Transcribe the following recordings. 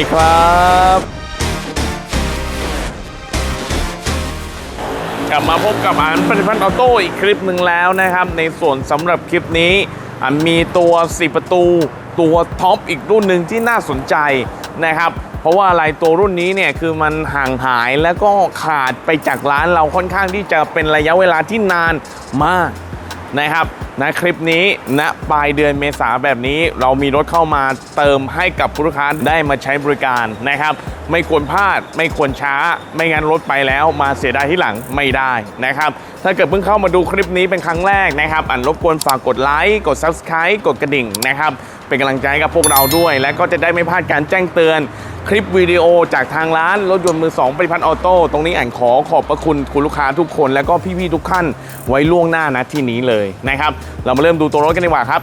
ดีครับกลับมาพบกับอันปฏิพัฒน์ออโต้อีกคลิปหนึ่งแล้วนะครับ ในส่วนสำหรับคลิปนี้อันมีตัว4ประตูตัวท็อปอีกรุ่นหนึ่งที่น่าสนใจนะครับ เพราะว่าอะไรตัวรุ่นนี้เนี่ยคือมันห่างหายแล้วก็ขาดไปจากร้านเราค่อนข้างที่จะเป็นระยะเวลาที่นานมากนะครับนะคลิปนี้ณปลายเดือนเมษาแบบนี้เรามีรถเข้ามาเติมให้กับผู้ลูกค้าได้มาใช้บริการนะครับ ไม่ควรพลาดไม่ควรช้า ไม่งั้นรถไปแล้วมาเสียดายที่หลังไม่ได้นะครับถ้าเกิดเพิ่งเข้ามาดูคลิปนี้เป็นครั้งแรกนะครับอันรบกวนฝากกดไลค์กด Subscribe กดกระดิ่งนะครับเป็นกำลังใจกับพวกเราด้วย และก็จะได้ไม่พลาดการแจ้งเตือนคลิปวิดีโอจากทางร้านรถยนต์มือสองปฏิพัฒน์ออโต้ตรงนี้อ่านขอขอบพระคุณคุณลูกค้าทุกคน และก็พี่ๆทุกท่านไว้ล่วงหน้านะที่นี้เลยนะครับเรามาเริ่มดูตัวรถกันดีกว่าครับ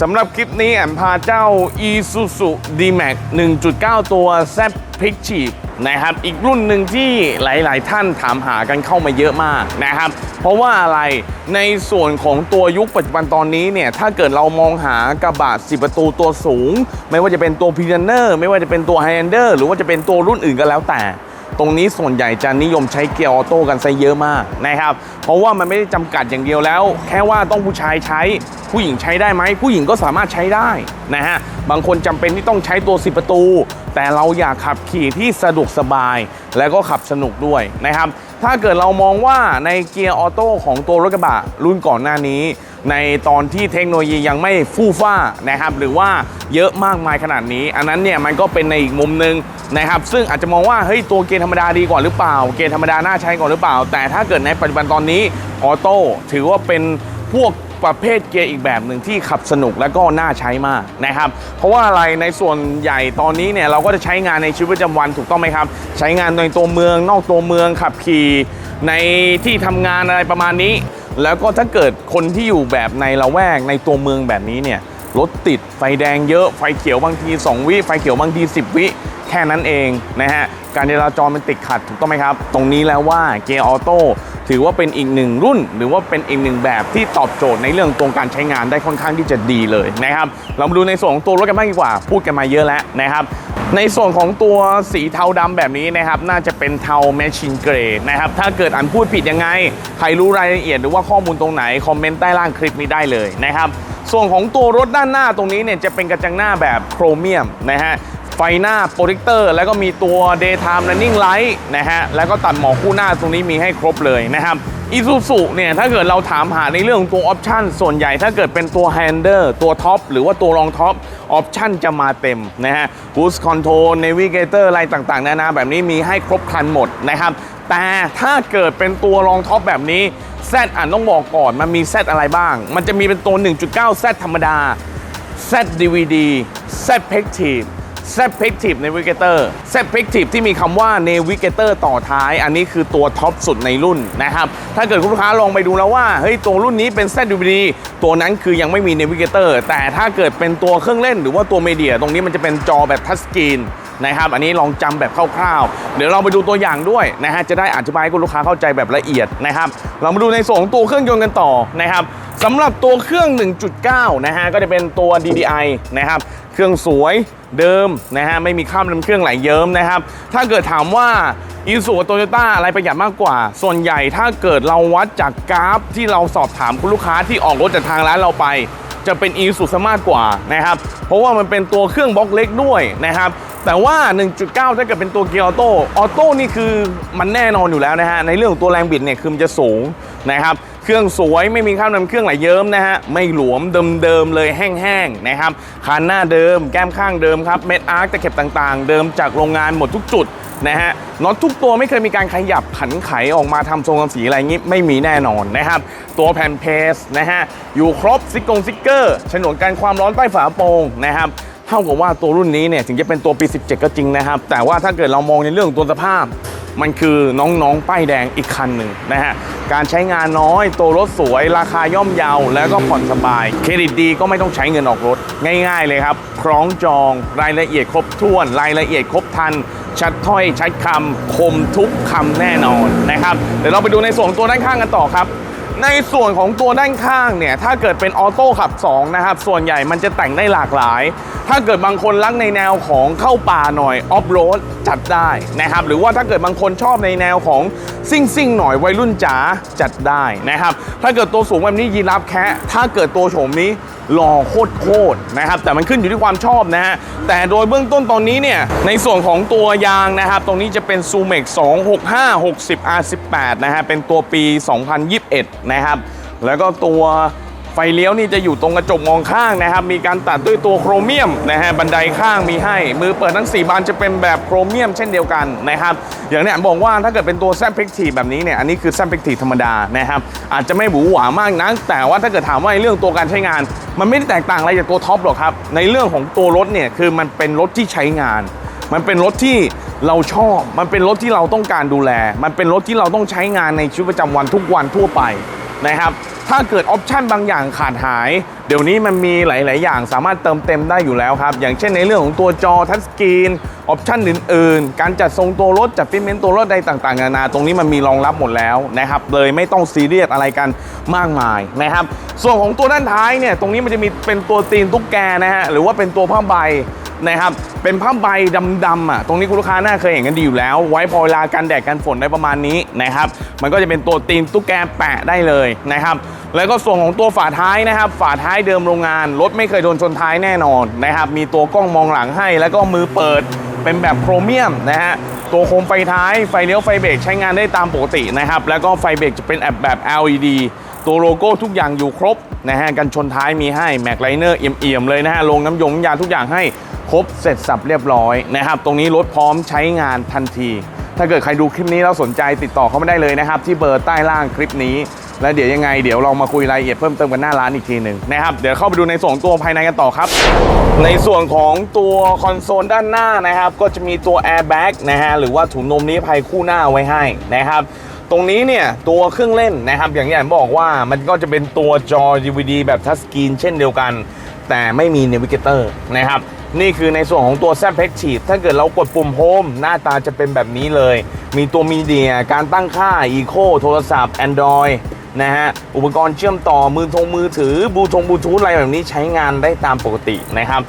สำหรับคลิปนี้แอ่านพาเจ้า Isuzu D-Max 1.9 ตัว Z p i c h i นะครับ อีกรุ่นหนึ่งที่หลาย ๆ ท่านถามหากันเข้ามาเยอะมากนะครับ เพราะว่าอะไรในส่วนของตัวยุคปัจจุบันตอนนี้เนี่ย ถ้าเกิดเรามองหากระบะ10 ประตูตัวสูง ไม่ว่าจะเป็นตัว p i เนอร์ไม่ว่าจะเป็นตัว h i เ l อร์หรือว่าจะเป็นตัวรุ่นอื่นก็แล้วแต่ ตรงนี้ส่วนใหญ่จะนิยมใช้เกียร์ออโต้กันซะเยอะมากนะครับ เพราะว่ามันไม่ได้จำกัดอย่างเดียวแล้ว แค่ว่าต้องผู้ชายใช้ผู้หญิงใช้ได้ไหมผู้หญิงก็สามารถใช้ได้นะฮะบางคนจำเป็นที่ต้องใช้ตัว10ประตู แต่เราอยากขับขี่ที่สะดวกสบาย แล้วก็ขับสนุกด้วยนะครับ ถ้าเกิดเรามองว่าในเกียร์ออโต้ของตัวรถกระบะรุ่นก่อนหน้านี้ ในตอนที่เทคโนโลยียังไม่ฟู่ฟ้านะครับหรือว่าเยอะมากมายขนาดนี้ อันนั้นเนี่ยมันก็เป็นในอีกมุมหนึ่งนะครับซึ่งอาจจะมองว่าเฮ้ยตัวเกียร์ธรรมดาดีกว่าหรือเปล่า เกียร์ธรรมดาน่าใช้ก่อนหรือเปล่า แต่ถ้าเกิดในปัจจุบันตอนนี้ออโต้ถือว่าเป็นพวก ประเภทเกียร์อีกแบบหนึ่งที่ขับสนุกและก็น่าใช้มากนะครับ เพราะว่าอะไรในส่วนใหญ่ตอนนี้เนี่ยเราก็จะใช้งานในชีวิตประจำวันถูกต้องไหมครับ ใช้งานในตัวเมืองนอกตัวเมืองขับขี่ในที่ทำงานอะไรประมาณนี้ แล้วก็ถ้าเกิดคนที่อยู่แบบในละแวกในตัวเมืองแบบนี้เนี่ยรถติดไฟแดงเยอะไฟเขียวบางที 2 วิไฟเขียวบางที 10 วิแค่นั้นเองนะฮะ การจราจรมันติดขัดถูกต้องไหมครับ ตรงนี้แล้วว่าเกียร์ออโต้ถือว่าเป็นอีกหนึ่งรุ่น หรือว่าเป็นอีกหนึ่งแบบที่ตอบโจทย์ในเรื่องตรงการใช้งานได้ค่อนข้างที่จะดีเลยนะครับ เรามาดูในส่วนของตัวรถกันบ้างดีกว่า พูดกันมาเยอะแล้วนะครับในส่วนของตัวสีเทาดำแบบนี้นะครับ น่าจะเป็นเทาแมชชีนเกรดนะครับ ถ้าเกิดอันพูดผิดยังไง ใครรู้รายละเอียดหรือว่าข้อมูลตรงไหน คอมเมนต์ใต้ล่างคลิปนี้ได้เลยนะครับ ส่วนของตัวรถด้านหน้าตรงนี้เนี่ยจะเป็นกระจังหน้าแบบโครเมียมนะฮะ ไฟหน้าโปรเจคเตอร์ แล้วก็มีตัว daytime running light นะฮะ แล้วก็ตัดหมอกคู่หน้าตรงนี้มีให้ครบเลยนะครับอีซูซุเนี่ย ถ้าเกิดเราถามหาในเรื่องของตัวออปชันส่วนใหญ่ถ้าเกิดเป็นตัวแฮนเดอร์ตัวท็อปหรือว่าตัวรองท็อปออปชันจะมาเต็มนะฮะ Cruise Control Navigator อะไรต่างๆ นานาแบบนี้มีให้ครบครันหมดนะครับ แต่ถ้าเกิดเป็นตัวรองท็อปแบบนี้ Z อ่านต้องบอกก่อน มันมี Z อะไรบ้าง มันจะมีเป็นตัว 1.9 Z ธรรมดาเซตดีวีดีเซตเพ็กชี Z DVD Z Pective Z Pective Navigator Z Pective ที่มีคำว่า Navigator ต่อท้าย อันนี้คือตัวท็อปสุดในรุ่นนะครับ ถ้าเกิดคุณลูกค้าลองไปดูแล้วว่า เฮ้ย ตัวรุ่นนี้เป็น Z DVD ตัวนั้นคือยังไม่มี Navigator แต่ถ้าเกิดเป็นตัวเครื่องเล่นหรือว่าตัวเมเดีย ตรงนี้มันจะเป็นจอแบบทัชสกรีนนะครับ อันนี้ลองจำแบบคร่าวๆ เดี๋ยวเราไปดูตัวอย่างด้วยนะฮะ จะได้อธิบายให้คุณลูกค้าเข้าใจแบบละเอียดนะครับ เรามาดูในส่วนของตัวเครื่องยนต์กันต่อนะครับสำหรับตัวเครื่อง 1.9 นะฮะ ก็จะเป็นตัว DDI นะครับ เครื่องสวยเดิมนะฮะไม่มีข้ามน้ำเครื่องไหลเยิ้มนะครับ ถ้าเกิดถามว่าอีซูกับโตโยต้าอะไรประหยัดมากกว่า ส่วนใหญ่ถ้าเกิดเราวัดจากกราฟที่เราสอบถามคุณลูกค้าที่ออกรถจากทางร้านเราไป จะเป็นอีซูซะมากกว่านะครับ เพราะว่ามันเป็นตัวเครื่องบล็อกเล็กด้วยนะครับ แต่ว่า 1.9 ถ้าเกิดเป็นตัวเกียร์ออโต้ออโต้นี่คือมันแน่นอนอยู่แล้วนะฮะในเรื่องของตัวแรงบิดเนี่ยคือมันจะสูง นะครับ เครื่องสวยไม่มีข้ามนำเครื่องไหลเยิ้มนะฮะ ไม่หลวมเดิมๆเลยแห้งๆนะครับคานหน้าเดิม แก้มข้างเดิมครับ เม็ดอาร์คตะเข็บต่างๆ เดิมจากโรงงานหมดทุกจุดนะฮะน็อตทุกตัวไม่เคยมีการขยับขันไขออกมาทำทรงทำสีอะไรงี้ไม่มีแน่นอนนะครับ ตัวแผ่นเพสนะฮะอยู่ครบซิกงซิกเกอร์ฉนวนกันความร้อนใต้ฝาโปร่งนะครับเท่ากับว่าตัวรุ่นนี้เนี่ยถึงจะเป็นตัวปี 17 ก็จริงนะครับ แต่ว่าถ้าเกิดเรามองในเรื่องตัวสภาพ มันคือน้องๆ ป้ายแดงอีกคันหนึ่งนะฮะ การใช้งานน้อย ตัวรถสวย ราคาย่อมเยา แล้วก็ผ่อนสบาย เครดิตดีก็ไม่ต้องใช้เงินออกรถ ง่ายๆเลยครับคล้องจอง รายละเอียดครบถ้วน รายละเอียดครบทัน ชัดถ้อยชัดคำคมทุกคำแน่นอนนะครับ เดี๋ยวเราไปดูในส่วนของตัวด้านข้างกันต่อครับ ในส่วนของตัวด้านข้างเนี่ย ถ้าเกิดเป็นออโต้ขับ 2 นะครับ ส่วนใหญ่มันจะแต่งได้หลากหลาย ถ้าเกิดบางคนรักในแนวของเข้าป่าหน่อยออฟโรดจัดได้นะครับ หรือว่าถ้าเกิดบางคนชอบในแนวของซิ่งซิ่งๆหน่อยวัยรุ่นจ๋าจัดได้นะครับ ถ้าเกิดตัวสูงแบบนี้ยีรับแคะถ้าเกิดตัวโฉมนี้หล่อโคตรโคตรนะครับ แต่มันขึ้นอยู่ที่ความชอบนะฮะ แต่โดยเบื้องต้นตอนนี้เนี่ย ในส่วนของตัวยางนะครับ ตรงนี้จะเป็น s u m e x 265 60 R18 นะฮะ เป็นตัวปี 2021 นะครับ แล้วก็ตัว ไฟเลี้ยวนี่จะอยู่ตรงกระจกมองข้างนะครับ มีการตัดด้วยตัวโครเมียมนะฮะบันไดข้างมีให้ มือเปิดทั้ง 4 บานจะเป็นแบบโครเมียมเช่นเดียวกันนะครับ อย่างเนี้ยบอกว่าถ้าเกิดเป็นตัวแซมเพกทีแบบนี้เนี่ย อันนี้คือแซมเพกทีธรรมดานะครับ อาจจะไม่หวือหวามากนัก แต่ว่าถ้าเกิดถามว่าในเรื่องตัวการใช้งาน มันไม่ได้แตกต่างอะไรจากตัวท็อปหรอกครับ ในเรื่องของตัวรถเนี่ย คือมันเป็นรถที่ใช้งาน มันเป็นรถที่เราชอบ มันเป็นรถที่เราต้องการดูแล มันเป็นรถที่เราต้องใช้งานในชีวิตประจำวันทุกวันทั่วไปนะครับ ถ้าเกิดออปชันบางอย่างขาดหาย เดี๋ยวนี้มันมีหลาย ๆ อย่างสามารถเติมเต็มได้อยู่แล้วครับ อย่างเช่นในเรื่องของตัวจอทัชสกรีนออปชันอื่น ๆ การจัดทรงตัวรถ จัดฟิเมนต์ตัวรถใดต่างๆนานาตรงนี้มันมีรองรับหมดแล้วนะครับ เลยไม่ต้องซีเรียสอะไรกันมากมายนะครับ ส่วนของตัวด้านท้ายเนี่ยตรงนี้มันจะมีเป็นตัวตีนตุ๊กแกนะฮะหรือว่าเป็นตัวผ้าใบนะครับเป็นผ้าใบดำๆอะตรงนี้คุณลูกค้าน่าเคยเห็นกันดีอยู่แล้ว ไว้พอเวลากันแดดกันฝนได้ประมาณนี้นะครับ มันก็จะเป็นตัวตีนตุ๊กแกแปะได้เลยนะครับ แล้วก็ส่วนของตัวฝาท้ายนะครับ ฝาท้ายเดิมโรงงาน รถไม่เคยโดนชนท้ายแน่นอนนะครับ มีตัวกล้องมองหลังให้ แล้วก็มือเปิดเป็นแบบโครเมียมนะฮะ ตัวโคมไฟท้าย ไฟเลี้ยวไฟเบรกใช้งานได้ตามปกตินะครับ แล้วก็ไฟเบรกจะเป็นแบบแบบ LED ตัวโลโก้ทุกอย่างอยู่ครบนะฮะ กันชนท้ายมีให้แม็กไลเนอร์เอี่ยมๆเลยนะฮะ ลงน้ำยงน้ำยาทุกอย่างให้ครบเสร็จสับเรียบร้อยนะครับ ตรงนี้รถพร้อมใช้งานทันที ถ้าเกิดใครดูคลิปนี้แล้วสนใจติดต่อเข้ามาได้เลยนะครับ ที่เบอร์ใต้ล่างคลิปนี้ แล้วเดี๋ยวยังไงเดี๋ยวเรามาคุยรายละเอียดเพิ่มเติมกันหน้าร้านอีกทีหนึ่งนะครับเดี๋ยวเข้าไปดูในส่วนของตัวภายในกันต่อครับ ในส่วนของตัวคอนโซลด้านหน้านะครับ ก็จะมีตัวแอร์แบ็กนะฮะหรือว่าถุงลมนิรภัยคู่หน้าไว้ให้นะครับตรงนี้เนี่ยตัวเครื่องเล่นนะครับ อย่างที่ผมบอกว่ามันก็จะเป็นตัวจอ DVD แบบทัชสกรีนเช่นเดียวกัน แต่ไม่มี n น v ิเกเตอร์นะครับนี่คือในส่วนของตัว z p a c t i v ถ้าเกิดเรากดปุ่มโฮมหน้าตาจะเป็นแบบนี้เลย มีตัวมีเดียการตั้งค่า Eco โทรศัพท์ Android นะฮะ อุปกรณ์เชื่อมต่อมือทงมือถือบูทงบูทูธอะไรแบบนี้ใช้งานได้ตามปกตินะครับ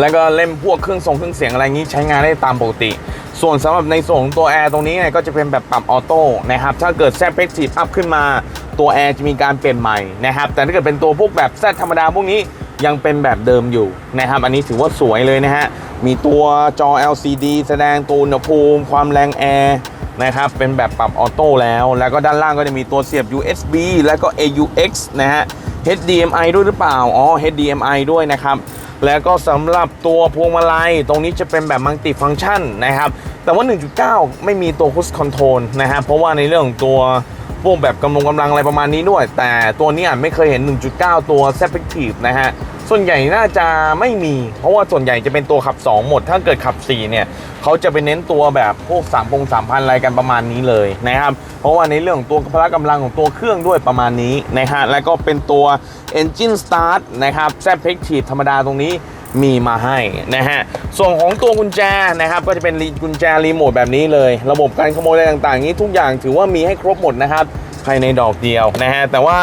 แล้วก็เล่มพวกเครื่องทรงเครื่องเสียงอะไรนี้ใช้งานได้ตามปกติ ส่วนสำหรับในส่วนของตัวแอร์ตรงนี้เนี่ยก็จะเป็นแบบปรับออโต้นะครับ ถ้าเกิดแซ p เ c t i v อัพขึ้นมาตัวแอร์จะมีการเปลี่ยนใหม่นะครับ แต่ถ้าเกิดเป็นตัวพวกแบบแซธรรมดาพวกนี้ยังเป็นแบบเดิมอยู่นะครับ อันนี้ถือว่าสวยเลยนะฮะ มีตัวจอ LCD แสดงตัวอุณหภูมิ ความแรงแอร์ นะครับ เป็นแบบปรับออโต้แล้ว แล้วก็ด้านล่างก็จะมีตัวเสียบ USB แล้วก็ AUX นะฮะ HDMI ด้วยหรือเปล่า อ๋อ HDMI ด้วยนะครับ แล้วก็สำหรับตัวพวงมาลัย ตรงนี้จะเป็นแบบมัลติฟัง c t ชันนะครับ แต่ว่า 1.9 ไม่มีตัวคุ c คอนโทรลนะฮะ เพราะว่าในเรื่องของตัวพวกแบบกำลังกำลังอะไรประมาณนี้ด้วย แต่ตัวนี้ไม่เคยเห็น 1.9 ตัว s e p e c t i v e นะฮะ ส่วนใหญ่น่าจะไม่มี เพราะว่าส่วนใหญ่จะเป็นตัวขับ 2 หมด ถ้าเกิดขับ 4 เนี่ยเขาจะไปเน้นตัวแบบพวก3พง3พันอะไรกันประมาณนี้เลยนะครับ เพราะว่าในเรื่องของตัวพละกำลังของตัวเครื่องด้วยประมาณนี้นะฮะแล้วก็เป็นตัว Engine Start นะครับ z e p e c t i v e ธรรมดาตรงนี้มีมาให้นะฮะ ส่วนของตัวกุญแจนะครับ ก็จะเป็นกุญแจรีโมทแบบนี้เลย ระบบการขโมยอะไรต่างๆ นี้ทุกอย่างถือว่ามีให้ครบหมดนะครับ ภายในดอกเดียวนะฮะ แต่ว่า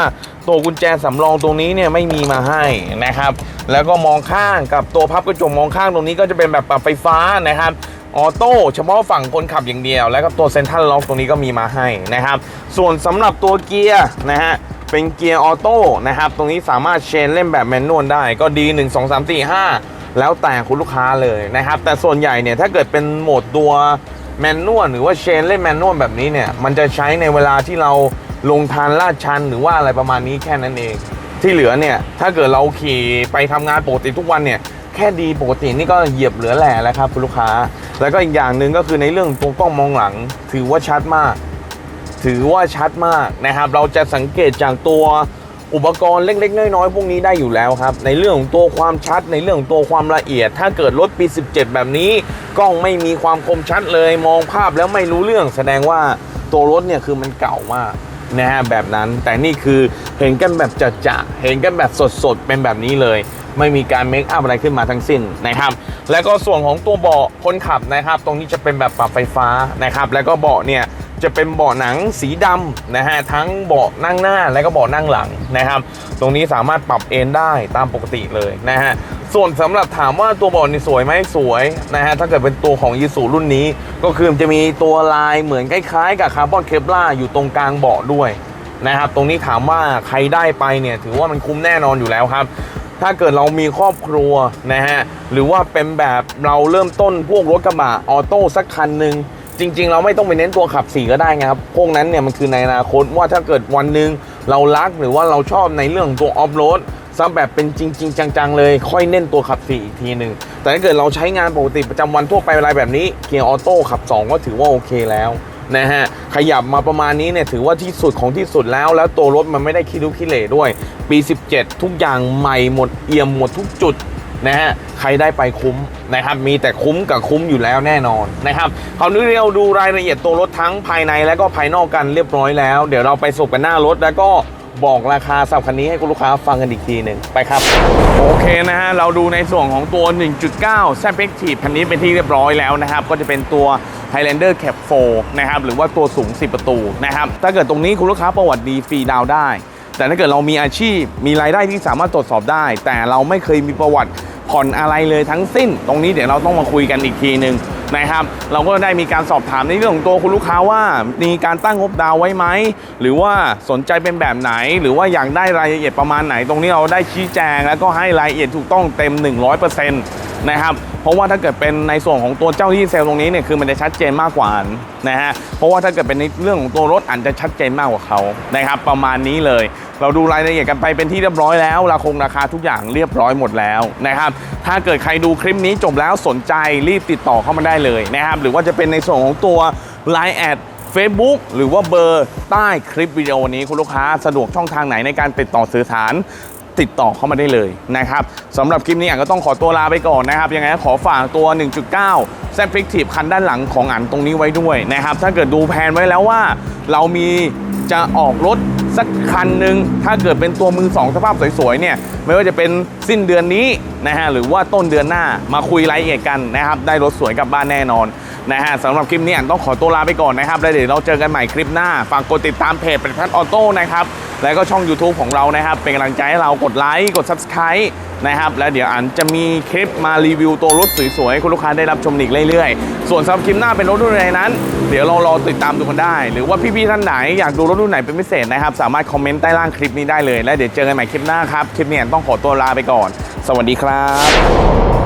ตัวกุญแจสำรองตรงนี้เนี่ยไม่มีมาให้นะครับ แล้วก็มองข้างกับตัวพับกระจกมองข้างตรงนี้ก็จะเป็นแบบปรับไฟฟ้านะครับออโต้เฉพาะฝั่งคนขับอย่างเดียว แล้วก็ตัวเซ็นทรัลล็อกตรงนี้ก็มีมาให้นะครับ ส่วนสำหรับตัวเกียร์นะฮะเป็นเกียร์ออโต้นะครับตรงนี้สามารถเชนเล่นแบบแมนนวลได้ก็ดี 1 2 3 4 5 แล้วแต่คุณลูกค้าเลยนะครับ แต่ส่วนใหญ่เนี่ยถ้าเกิดเป็นโหมดตัวแมนนวลหรือว่าเชนเล่นแมนนวลแบบนี้เนี่ยมันจะใช้ในเวลาที่เรา ลงทานลาดชันหรือว่าอะไรประมาณนี้แค่นั้นเอง ที่เหลือเนี่ยถ้าเกิดเราขี่ไปทำงานปกติทุกวันเนี่ยแค่ดีปกตินี่ก็เหยียบเหลือแหล่แล้วครับคุณลูกค้า แล้วก็อีกอย่างหนึ่งก็คือในเรื่องตัวกล้องมองหลัง ถือว่าชัดมาก ถือว่าชัดมากนะครับ เราจะสังเกตจากตัวอุปกรณ์เล็ก ๆ น้อยๆพวกนี้ได้อยู่แล้วครับ ในเรื่องของตัวความชัดในเรื่องของตัวความละเอียด ถ้าเกิดรถปี 17 แบบนี้ กล้องไม่มีความคมชัดเลย มองภาพแล้วไม่รู้เรื่อง แสดงว่าตัวรถเนี่ยคือมันเก่ามาก นะฮะแบบนั้น แต่นี่คือเห็นกันแบบจะจะๆเห็นกันแบบสดๆ เป็นแบบนี้เลย ไม่มีการเมคอัพอะไรขึ้นมาทั้งสิ้นนะครับ แล้วก็ส่วนของตัวเบาะคนขับนะครับ ตรงนี้จะเป็นแบบปรับไฟฟ้านะครับ แล้วก็เบาะเนี่ย จะเป็นเบาะหนังสีดำนะฮะทั้งเบาะนั่งหน้าและก็เบาะนั่งหลังนะครับ ตรงนี้สามารถปรับเอนได้ตามปกติเลยนะฮะส่วนสำหรับถามว่าตัวเบาะนี่สวยไหมสวยนะฮะถ้าเกิดเป็นตัวของยีสูรุ่นนี้ ก็คือมันจะมีตัวลายเหมือนคล้ายๆ กับคาร์บอนเคปล่าอยู่ตรงกลางเบาะด้วยนะครับตรงนี้ถามว่าใครได้ไปเนี่ยถือว่ามันคุ้มแน่นอนอยู่แล้วครับ ถ้าเกิดเรามีครอบครัวนะฮะหรือว่าเป็นแบบเราเริ่มต้นพวกรถกระบะออโต้สักคันหนึ่ง จริง ๆ เราไม่ต้องไปเน้นตัวขับสี่ก็ได้ไงครับ พวกนั้นเนี่ยมันคือในอนาคตว่าถ้าเกิดวันหนึ่งเรารักหรือว่าเราชอบในเรื่องของตัวออฟโรดซะแบบเป็นจริง ๆ จัง ๆ เลย ค่อยเน้นตัวขับสี่อีกทีหนึ่งแต่ถ้าเกิดเราใช้งานปกติประจำวันทั่วไปอะไรแบบนี้เกียร์ออโต้ขับ 2 ก็ถือว่าโอเคแล้วนะฮะขยับมาประมาณนี้เนี่ยถือว่าที่สุดของที่สุดแล้ว แล้วตัวรถมันไม่ได้คิดลุกคิเหร่ด้วย ปี 17 ทุกอย่างใหม่หมดเอี่ยมหมดทุกจุด นะฮะใครได้ไปคุ้มนะครับมีแต่คุ้มกับคุ้มอยู่แล้วแน่นอนนะครับคราวนี้เราดูรายละเอียดตัวรถทั้งภายในและก็ภายนอกกันเรียบร้อยแล้ว เดี๋ยวเราไปสรุปกันหน้ารถแล้วก็บอกราคาสำหรับคันนี้ให้คุณลูกค้าฟังกันอีกทีหนึ่งไปครับ โอเคนะฮะ เราดูในส่วนของตัว 1.9 s a p e c t i v e คันนี้เป็นที่เรียบร้อยแล้วนะครับ ก็จะเป็นตัว Highlander Cap 4 นะครับ หรือว่าตัวสูง 10 ประตูนะครับ ถ้าเกิดตรงนี้คุณลูกค้าประวัติดีฟรีดาวได้ แต่ถ้าเกิดเรามีอาชีพมีรายได้ที่สามารถตรวจสอบได้ แต่เราไม่เคยมีประวัติผ่อนอะไรเลยทั้งสิ้น ตรงนี้เดี๋ยวเราต้องมาคุยกันอีกทีหนึ่งนะครับ เราก็ได้มีการสอบถามในเรื่องของตัวคุณลูกค้าว่า มีการตั้งงบดาวไว้ไหม หรือว่าสนใจเป็นแบบไหน หรือว่าอยากได้รายละเอียดประมาณไหน ตรงนี้เราได้ชี้แจง แล้วก็ให้รายละเอียดถูกต้องเต็ม 100%นะครับ เพราะว่าถ้าเกิดเป็นในส่วนของตัวเจ้าที่เซลล์ตรงนี้เนี่ยคือมันจะชัดเจนมากกว่านะฮะ เพราะว่าถ้าเกิดเป็นในเรื่องของตัวรถอาจจะชัดเจนมากกว่าเขานะครับประมาณนี้เลย เราดูรายละเอียดกันไปเป็นที่เรียบร้อยแล้วราคงราคาทุกอย่างเรียบร้อยหมดแล้วนะครับถ้าเกิดใครดูคลิปนี้จบแล้วสนใจรีบติดต่อเข้ามาได้เลยนะครับหรือว่าจะเป็นในส่วนของตัว Line แอด Facebook หรือว่าเบอร์ใต้คลิปวิดีโอนี้คุณลูกค้าสะดวกช่องทางไหนในการติดต่อสื่อสารติดต่อเข้ามาได้เลยนะครับสำหรับคลิปนี้อะก็ต้องขอตัวลาไปก่อนนะครับยังไงขอฝากตัว 1.9 แซมฟิกทีฟคันด้านหลังของอันตรงนี้ไว้ด้วยนะครับถ้าเกิดดูแผนไว้แล้วว่า เรามีจะออกรถ สักคันหนึ่งถ้าเกิดเป็นตัวมือสองสภาพสวยๆเนี่ยไม่ว่าจะเป็นสิ้นเดือนนี้นะฮะหรือว่าต้นเดือนหน้ามาคุยรายละเอียดกันนะครับ ได้รถสวยกลับบ้านแน่นอนนะฮะสำหรับคลิปนี้ต้องขอตัวลาไปก่อนนะครับแล้วเดี๋ยวเราเจอกันใหม่คลิปหน้าฝากกดติดตามเพจเป็นพัดออโต้นะครับ แล้วก็ช่อง YouTube ของเรานะครับ เป็นกำลังใจให้เรากดไลค์กด Subscribe นะครับ แล้วเดี๋ยวอันจะมีคลิปมารีวิวตัวรถสวยๆให้คุณลูกค้าได้รับชมอีกเรื่อยๆ ส่วนสำหรับคลิปหน้าเป็นรถรุ่นไหนนั้น เดี๋ยวเรารอติดตามดูกันได้ หรือว่าพี่ๆท่านไหนอยากดูรถรุ่นไหนเป็นพิเศษนะครับ สามารถคอมเมนต์ใต้ล่างคลิปนี้ได้เลย แล้วเดี๋ยวเจอกันใหม่คลิปหน้าครับคลิปนี้อันต้องขอตัวลาไปก่อน สวัสดีครับ